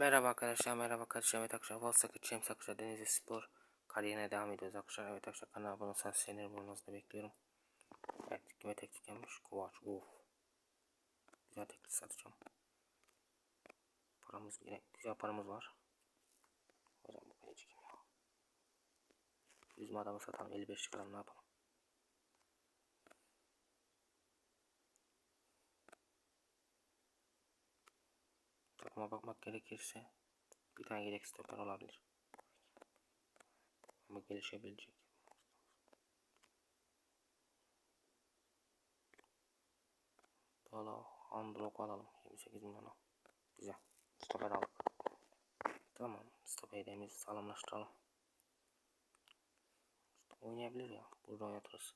Merhaba arkadaşlar, merhaba arkadaşlar. Evet arkadaşlar, Volsak James arkadaşlar Denizli Spor kariyerine devam ediyoruz arkadaşlar. Evet arkadaşlar, kanala abone olsanız sevinirim. Olmanızı da bekliyorum. Evet, kime teknik gelmiş? Kovaç, uf. Güzel teknik satacağım. Paramız, yine güzel paramız var. Hocam bu kaleci kim ya? Bizim adamı satalım, 55 çıkaralım ne yapalım? Takıma bakmak gerekirse bir tane yedek stoper olabilir. Ama gelişebilecek. Valla Androk alalım. 28 milyona. Güzel. Stoper aldık. Tamam. Stoperimizi sağlamlaştıralım. Oynayabilir ya. Burada oynatırız.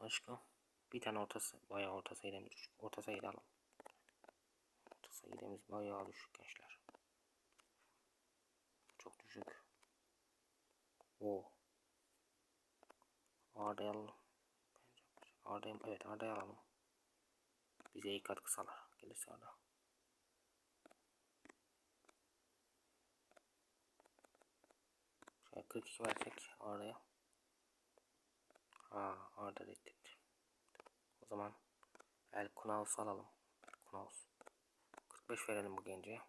Başka? Bir tane ortası. Bayağı orta sayıda düşük. Orta. Sayıdamız bayağı düşük gençler. Çok düşük. O. Arda'yı alalım. Evet Arda'yı alalım. Bize iyi katkı sağlar. Gelirse Arda. Şöyle 42 versek Arda'ya. Ha Arda reddetti. O zaman El Kunaus'u alalım. El Kunaus. 45 verelim bu gence.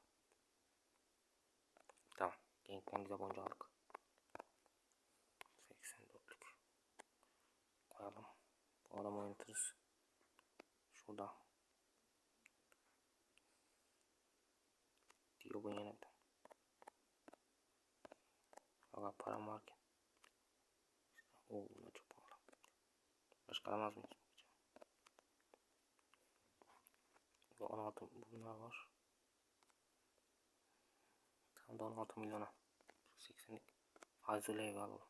Tamam. Genk'ten güzel boncu aldık. 84'lük. Koyalım. Bu adamı oynatırız. Şurada. Bir de. Valla param varken. Oo bunlar çok pahalı. Başka alamaz mıyız? 16 bunlar var. Da 16 milyona. 80'lik. Hazırlı evi alalım.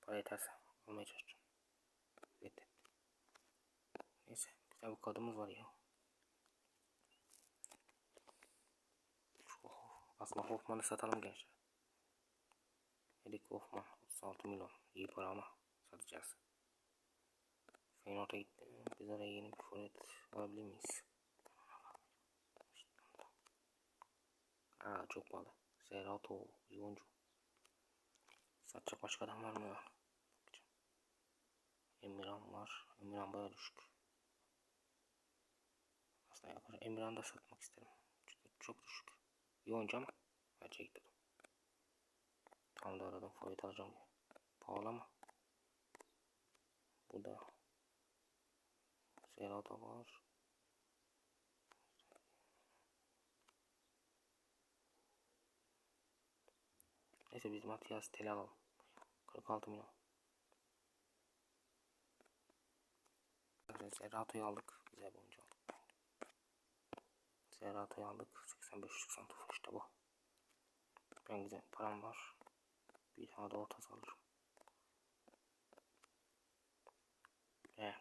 Para yeterse almaya çalışacağım. Yeter. Neyse. Güzel bir kodumuz var ya. Şu, aslında Hoffman'ı satalım gençler. Erik Hoffman 36 milyon. İyi para ama satacağız. Feyenoord'a gitti. Biz oraya yeni bir forvet alabilir miyiz? Aa çok pahalı. Zerato oyuncu. Satacak başka adam var mı? Emirhan var. Emirhan baya düşük. Aslında yapar. Emirhan da satmak isterim. Çünkü çok düşük. İyi oyuncu ama. Bence gidelim. Tam da aradım. Forvet alacağım. Pahalı ama. Burada. Zerato var. Neyse biz Matias Tel alalım. 46 milyon. Serrato'yu aldık. Güzel bir oyuncu aldık. Serrato'yu aldık. 85 santifor işte bu. Ben güzel param var. Bir tane de orta alırım. Ve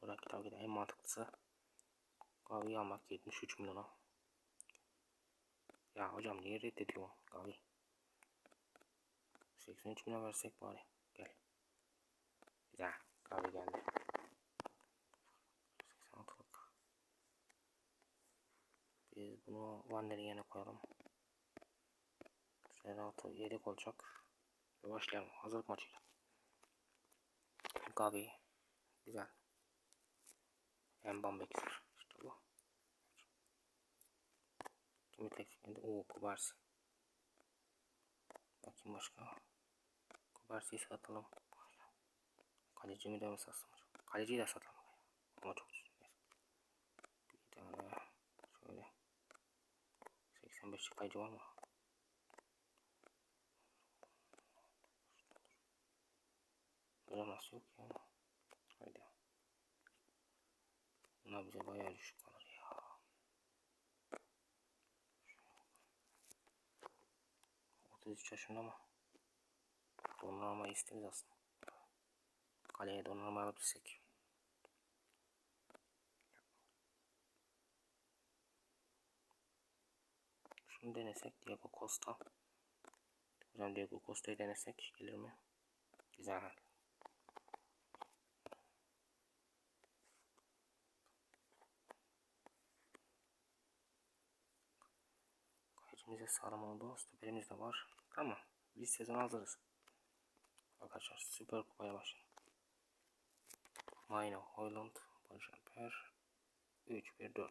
buradaki tabii de en mantıklısı Gavi'yi almak 73 milyona. Ya hocam niye reddediyor Gavi? 83 milyon versek bari. Gel. Güzel. Kahve geldi. 86'lık. Biz bunu Vander'in yerine koyalım. Serhat'ı yedek olacak. Ve başlayalım. Hazırlık maçıyla. Kahve. Güzel. Embam Bekir. İşte bu. Kimi tek? Oo Kubarsi. Bakayım başka. Kubarsi'yi satalım. Kalecimi de mi satsam? Kaleciyi de satalım. Ama çok güzel. Bir tane şöyle 85 kaleci var mı? Böyle nasıl yok ya? Haydi. Bunlar bize bayağı düşük kalır ya. 33 yaşında mı? Dondurma isteriz aslında. Kaleye dondurma alabilirsek. Şunu denesek Diego Costa. Hocam Diego Costa'yı denesek gelir mi? Güzel. İkimiz de sağlam oldu. Stoperimiz de var. Tamam. Biz sezon hazırız. Arkadaşlar Süper Kupa'ya başlayalım. Mayno, Hoyland, Barış Alper. 3-1-4-1.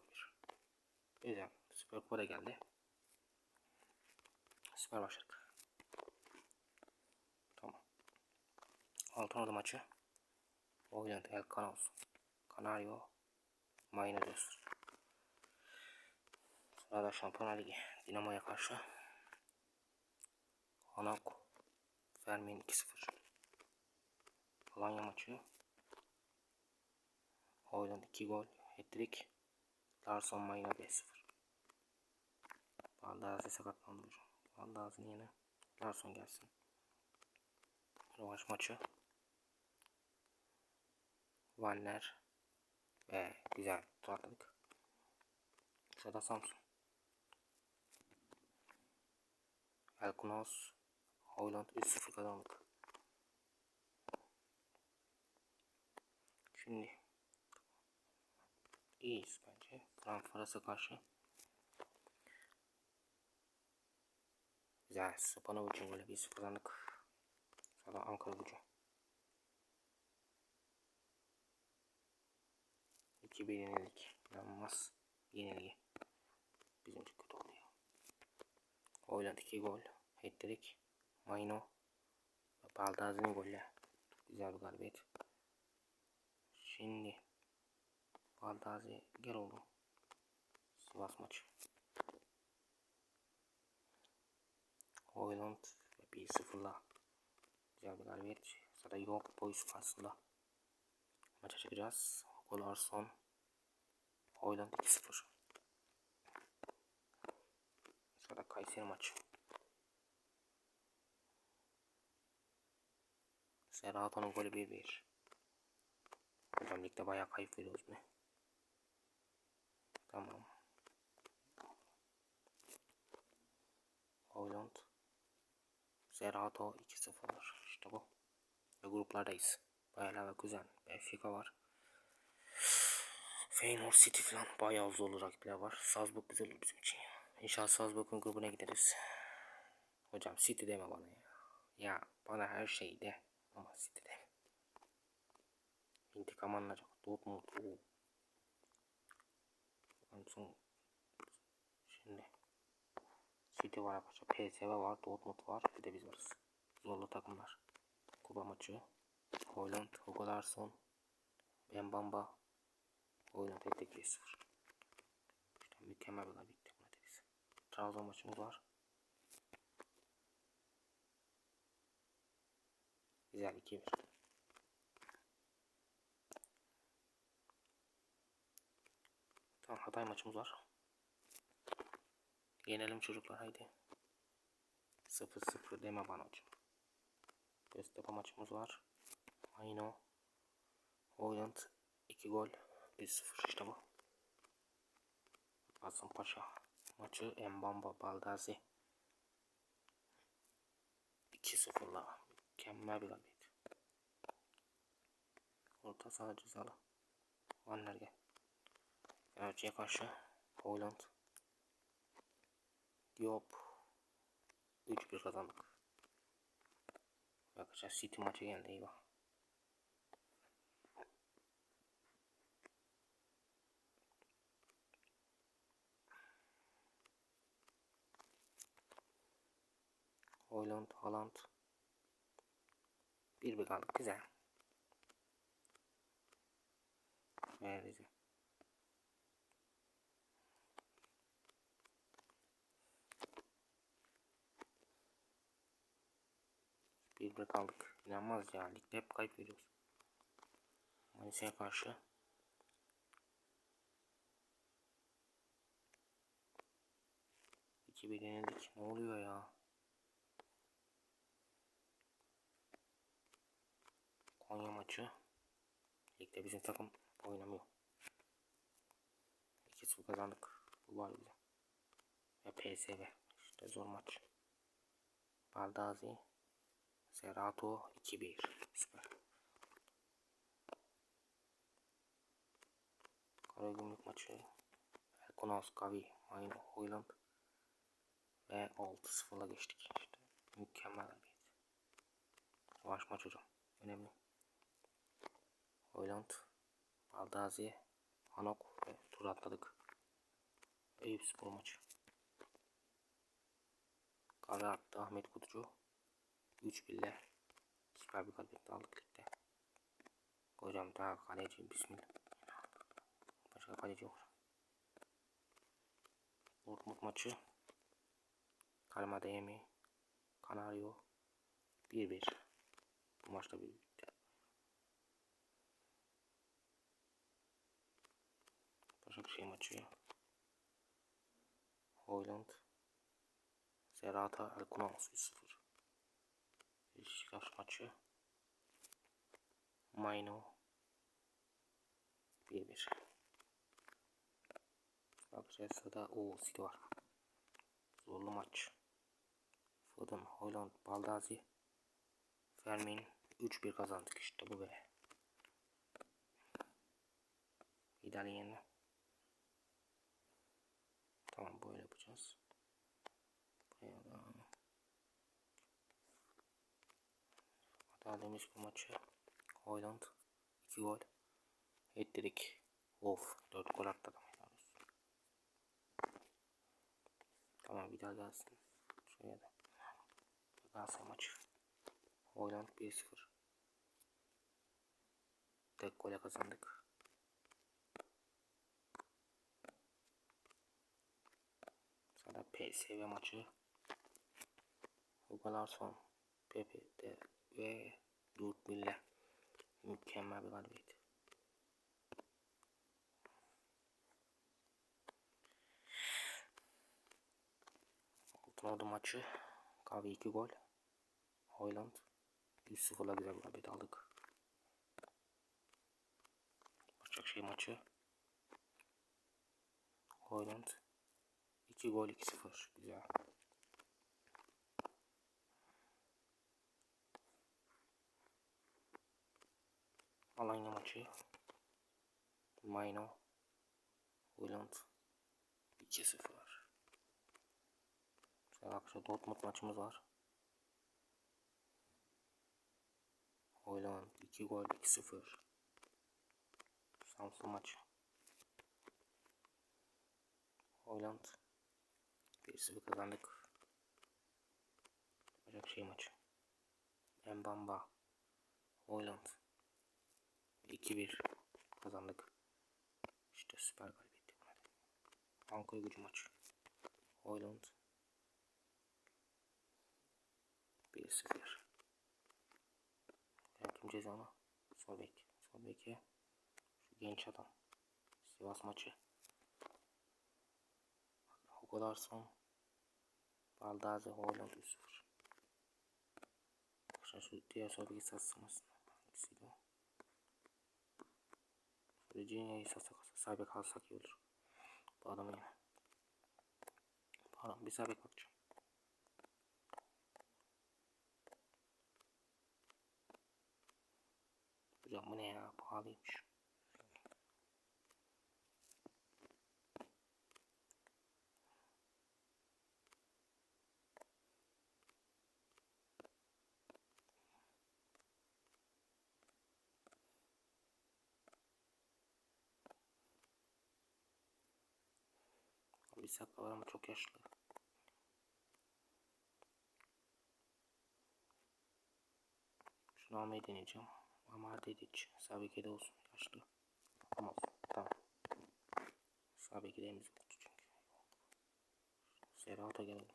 Güzel. Süper Kupa da geldi. Süper başladık. Tamam. Altın orada maçı. Hoyland, El Canos, Canario, Mayno diyorsun. Sırada Şampiyonlar Ligi. Dinamo'ya karşı. Hanako. Fermin 2-0. Alanya maçı. Hoyland 2 gol. Hat-trick. Larson Mayna 5-0. Baldazi sakatlandı hocam. Baldazi'nin yerine Larson gelsin. Rövanş maçı. Vanner ve güzel tutarladık. Sırada Samsun. Elkunos Hoyland 3-0 kazandık. Şimdi iyiyiz bence. Frankfurt'a karşı. Güzel. Spanovic'in golü 1-0 kazandık. Sonra Ankara gücü. 2-1 yenildik. İnanılmaz yenilgi. Bizim kötü oldu ya. Hoyland 2 gol. Hat-trick. Mayno. Ve Baldazi'nin golü. Güzel bir galibiyet. Şimdi Baldazi gel oğlum. Sivas maçı. Hoyland ve 1-0'la güzel bir galibiyet. Sonra yok boys karşısında maça çıkacağız. Gol Arson. Hoyland 2-0. Sonra Kayseri maçı. Serrato'nun golü 1-1. Hocam ligde bayağı kayıp veriyoruz ne? Tamam. Hoyland. Serrato 2-0. İşte bu. Ve gruplardayız. Bayağı ve güzel. Benfica var. Feyenoord City falan bayağı zorlu rakipler var. Salzburg güzel olur bizim için. İnşallah Salzburg'un grubuna gideriz. Hocam City deme bana ya. Ya bana her şey de ama City deme. İntikam alınacak. Dortmund. Oo. Son. Şimdi. City var arkadaşlar. PSV var. Dortmund var. Bir de biz varız. Zorlu takımlar. Kuba maçı. Hoyland. Hugo Larsson. Bembamba. Hoyland ettik 1-0. İşte mükemmel bir galibiyet. Trabzon maçımız var. Güzel 2-1. Tamam Hatay maçımız var. Yenelim çocuklar haydi. 0-0 deme bana hocam. Göztepe maçımız var. Ayno. Hoyland 2 gol. 1-0 işte bu. Paşa maçı Mbamba Baldazi 2-0'la mükemmel bir galibiyet. Orta saha cezalı. Vanner gel. Fenerbahçe'ye karşı Hoyland Diop 3-1 kazandık. Arkadaşlar City maçı geldi eyvah. Hoyland, Haaland. Bir bir kaldık güzel. Verici. Bir bir kaldık. İnanmaz ya. Ligde hep kayıp veriyoruz. Manisa'ya karşı. İki bir yenildik. Ne oluyor ya? Konya maçı. Ligde bizim takım oynamıyor. 2-0 kazandık. Bu var bize. Ve PSV. İşte zor maç. Baldazi. Serato 2-1. Süper. Karagümrük maçı. Erkonos, Gavi, Mayno, Hoyland. Ve 6-0'la geçtik. İşte mükemmel bir Savaş maç hocam. Önemli. Hoyland, Baldazi, Hanok ve tur atladık. Eyüp spor maçı. Kara attı Ahmet Kutucu. 3 bille süper bir galibiyet aldık ligde. Hocam daha kaleci bismillah. Başka kaleci yok. Dortmund maçı. Kalma Deyemi. Canario. 1-1. Bu maçta bir bitti. Başakşehir maçı. Hoyland. Serata Elkunas 3-0. Beşiktaş maçı. Mayno 1-1. Bakacağızda o City var. Zorlu maç. Foden, Hoyland, Baldazi, Fermin 3-1 kazandık işte bu be. İdare Tamam böyle yapacağız. Buraya da Hatta demiş bu maçı Hoyland 2 gol ettirik. Of 4 gol attı adam. Tamam bir daha gelsin. Şuraya da. Galatasaray maçı. Hoyland 1-0. Tek gole kazandık. Sonra PSV maçı. Hugo Larsson, Pepe de ve Mille. Mükemmel bir galibiyet. Altın maçı. Kahve 2 gol. Hoyland 100-0'la güzel bir galibiyet aldık. Başakşehir maçı. Hoyland 2 gol 2-0 güzel. Alanya maçı. Mayno. Hoyland 2-0. Arkadaşlar Dortmund maçımız var. Hoyland 2 gol 2-0. Samsun maçı. Hoyland 1-0 kazandık. Başakşehir maçı. Mbamba. Hoyland 2-1 kazandık. İşte süper galibiyet. Ankara gücü maçı. Hoyland 1-0 Yaptım ama Sol bek. Şu genç adam. Sivas maçı. Hugo Larsson. Baldazi Hoyland 3-0. Arkadaşlar şu diğer sol beki satsınız. Hangisiydi o? Virginia'yı satsak sağ bek alsak iyi olur. Bu adamı yine. Pardon bir sağ bek bakacağım. Hocam bu ne? Pahalıymış. Bir sakla var ama çok yaşlı. Şunu almayı deneyeceğim. Ama dedik. Sabike'de olsun. Yaşlı. Tamam. Tamam. Sabike'de emzik çünkü. Serhat'a gelelim.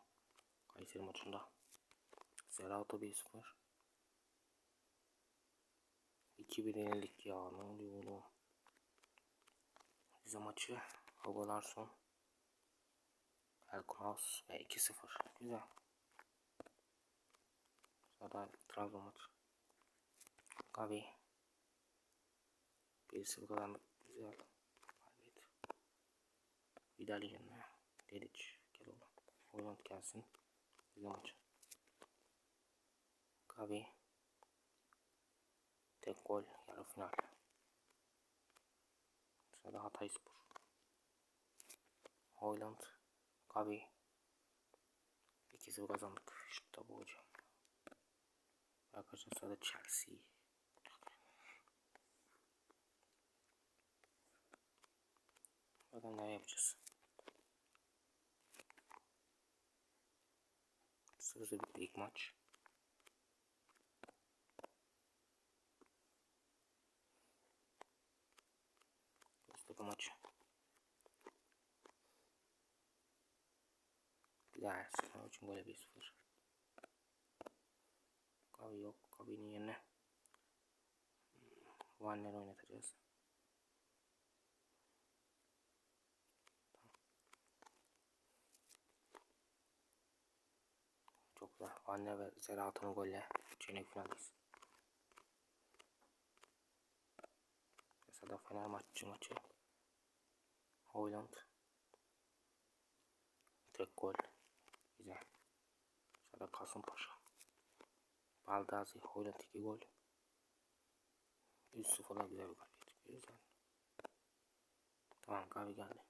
Kayseri maçında. Serhat'a 1-0. 2-1 yenildik ya. Ne oluyor oğlum? Bize maçı. Hugo Larsson. Elkunas ve 2-0. Güzel. Sonra Trabzon maçı. Gavi. Birisi bu kadar güzel. Galibiyet. Vidal yerine. Dedic. Gel oğlum. Holland gelsin. Bize maç. Gavi. Tek gol. Yarı final. Sırada Hatay Spor. Holland. Gavi. 2-0 kazandık. İşte bu hocam. Arkadaşlar sırada Chelsea. Bakalım ne yapacağız. Sırada bitti ilk maç. Göztepe maçı. Güzel. İçin böyle 1-0. Kavi yok. Kavi'nin yerine Vanner oynatacağız. Çok güzel. Vanner ve Zeratun'un golle çeyrek finaldeyiz. Mesela Fener maçı maçı. Hoyland. Tek gol. Güzel. Sonra Kasımpaşa. Baldazi Hoyland 2 gol. 3-0'la güzel bir galibiyet. Güzel. Tamam Gavi geldi.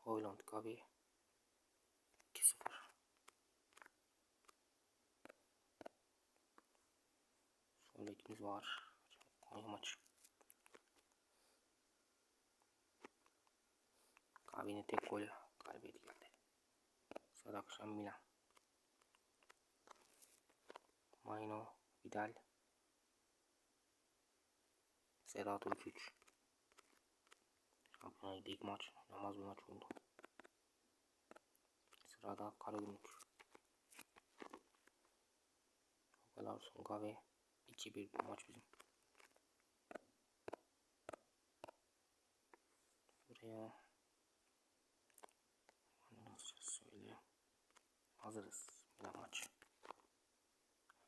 Hoyland Gavi 2-0. Son bekimiz var. Konya maçı. Gavi'nin tek golü galibiyeti geldi. Akşam Milan. Maino, Vidal. Serato 3-3. Şampiyonlar Ligi ilk maç. Namaz bir maç oldu. Sırada Karagümrük. Okalar son kahve. 2-1 bu maç bizim. Buraya nasıl söyleyeyim. Hazırız. Milan maç.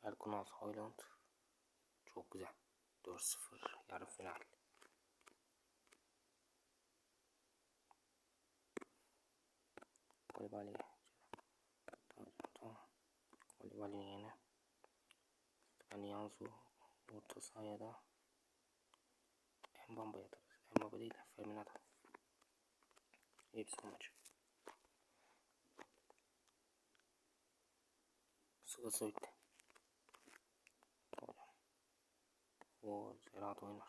Erkunal Hoyland. Çok güzel. 4-0 yarı final. Kolibali. Tamam tamam. Kolibali'nin yeni. Yani Yanzu orta sahaya da Mbamba yatarız. Mbamba değil de Ferminata. Hepsi maç. Sırası bitti. Tamam. O Serhat oynar.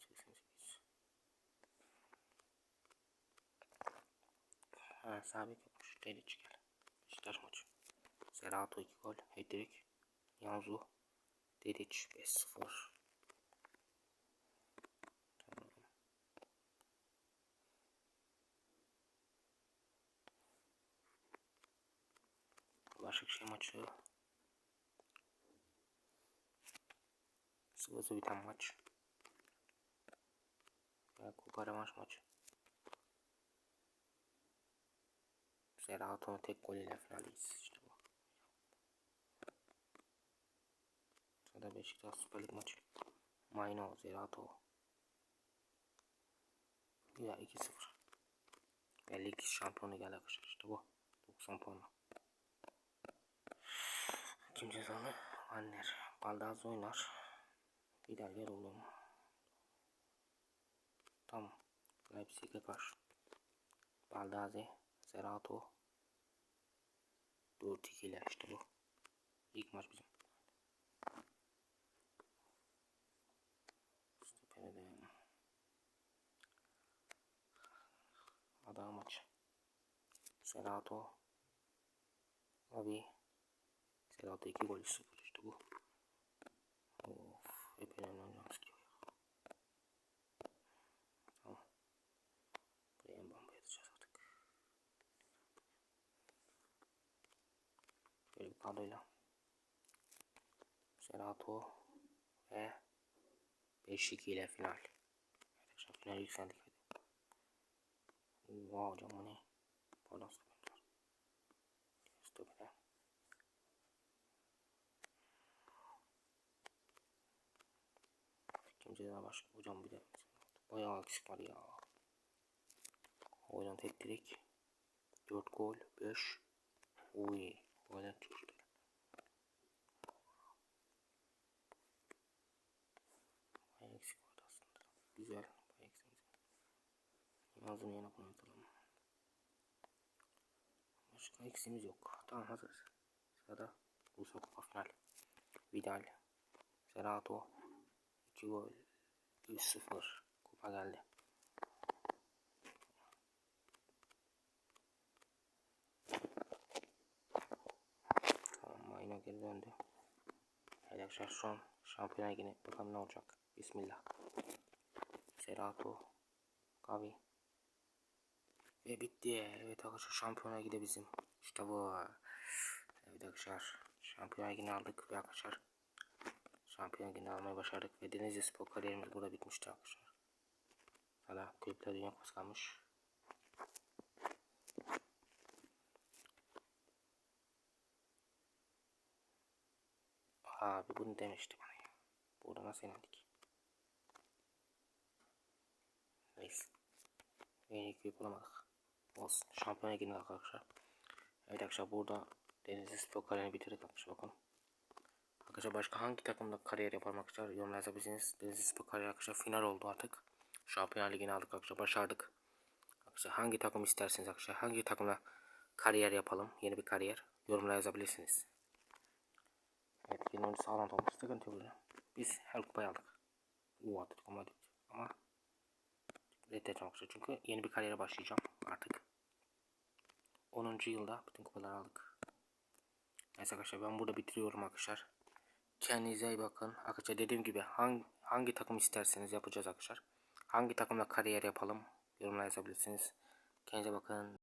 88. Ha sabit yapmış. Deliç gel. Beşiktaş maçı. Serhat 2 gol. Hedrik. Yanzu. Dediç 5-0. Tamam. Başakşehir maçı. Sıvısı biten maç. Ve kupa revanş maçı. Serhat'ın tek golüyle finaldeyiz. İşte bu. Sırada Beşiktaş Süper Lig maçı. Mayno, Zerato. Güzel 2-0. Ve lig şampiyonu geldi arkadaşlar. İşte bu. 90 puanla. Kim cezalı? Vanner. Baldaz oynar. Gider gel oğlum. Tamam. Leipzig'e karşı. Baldazi. Zerato. 4-2 ile işte bu. İlk maç bizim. Adana maç. Serato. Abi. Serato 2 gol 0 işte bu. Of. Hep önemli yansıtıyor ya. Tamam. Buraya en bomba yatacağız artık. Şöyle bir kadroyla. Serato ve 5-2 ile final. Arkadaşlar final yükseldik hadi. Wow hocam bu ne? Pardon sıkıntılar. Stopede. Daha başka hocam bir de bayağı eksik var ya. Oynan tek direk. 4 gol 5. Uy. Oynan çocuklar. Bayağı eksik vardı aslında. Güzel. Bayağı eksik. Yazın yerine koyalım. Başka eksiğimiz yok. Tamam hazırız. Sırada Bursa Kupa final. Vidal. Serato. 2 gol. 3-0. Kupa geldi. Tamam Mayna geri döndü. Arkadaşlar şu an şampiyona yine bakalım ne olacak. Bismillah. Serato. Gavi. Ve bitti. Evet arkadaşlar şampiyona gide bizim. İşte bu. Evet arkadaşlar şampiyona yine aldık ve arkadaşlar şampiyon yine almayı başardık ve Denizli Spor kariyerimiz burada bitmişti arkadaşlar. Hala kulüpler dünya kupası kalmış. Abi bunu demişti bana ya. Burada nasıl yenildik? Neyse. En iyi kulüp olamadık. Olsun. Şampiyona gidin arkadaşlar. Evet arkadaşlar burada Denizli Spor kariyerini bitirdik arkadaşlar bakın. Arkadaşlar başka hangi takımda kariyer yapalım arkadaşlar yorumlar yazabilirsiniz. Denizli Spor kariyeri arkadaşlar final oldu artık. Şampiyonlar Ligi'ni aldık arkadaşlar başardık. Arkadaşlar hangi takım isterseniz arkadaşlar hangi takımla kariyer yapalım yeni bir kariyer yorumlar yazabilirsiniz. Evet yeni oyuncu sağlam olmuş sıkıntı yok. Biz her kupayı aldık. U Atletico Madrid ama reddedeceğim arkadaşlar çünkü yeni bir kariyere başlayacağım artık. 10. yılda bütün kupaları aldık. Neyse arkadaşlar ben burada bitiriyorum arkadaşlar. Kendinize iyi bakın. Arkadaşlar dediğim gibi hangi, hangi takım isterseniz yapacağız arkadaşlar. Hangi takımla kariyer yapalım yorumlar yazabilirsiniz. Kendinize bakın.